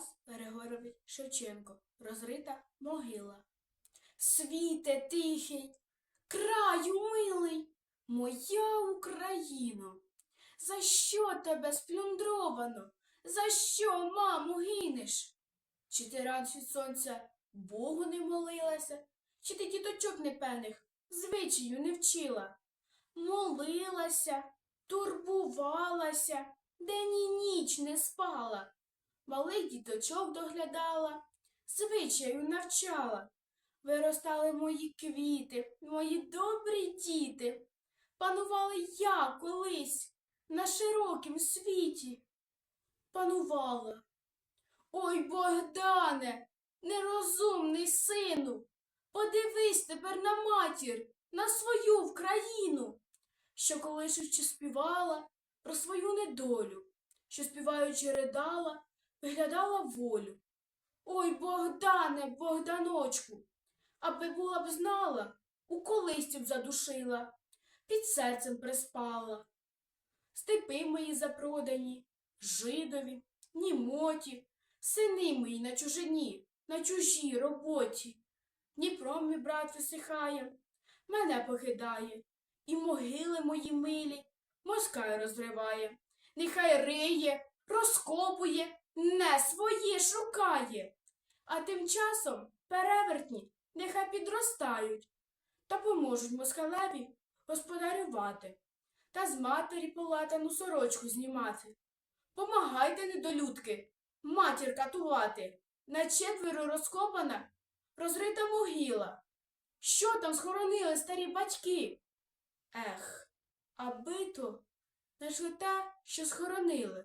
Тарас Григорович Шевченко. Розрита могила. Світе тихий, краю милий, моя Україно. За що тебе сплюндровано? За що, мамо, гинеш? Чи ти ран сонця Богу не молилася? Чи ти діточок непевних звичаю не вчила? Молилася, турбувалася, день і ніч не спала, малих діточок доглядала, звичаю навчала. Виростали мої квіти, мої добрі діти, панували я колись на широкім світі. Панувала. Ой, Богдане, нерозумний сину, подивись тепер на матір, на свою Вкраїну, що колишучи співала про свою недолю, що співаючи ридала, виглядала волю. Ой, Богдане, Богданочку, аби була б знала, у колисці б задушила, під серцем приспала. Степи мої запродані, жидові, німоті, сини мої на чужині, на чужій роботі. Дніпро мій брат висихає, мене покидає, і могили мої милі москаль розриває. Нехай риє, розкопує, не своє шукає. А тим часом перевертні нехай підростають та поможуть москалеві господарювати та з матері полатану сорочку знімати. Помагайте, недолюдки, матір катувати. На четверо розкопана, розрита могила. Що там схоронили старі батьки? Ех, аби то знайшли те, що схоронили.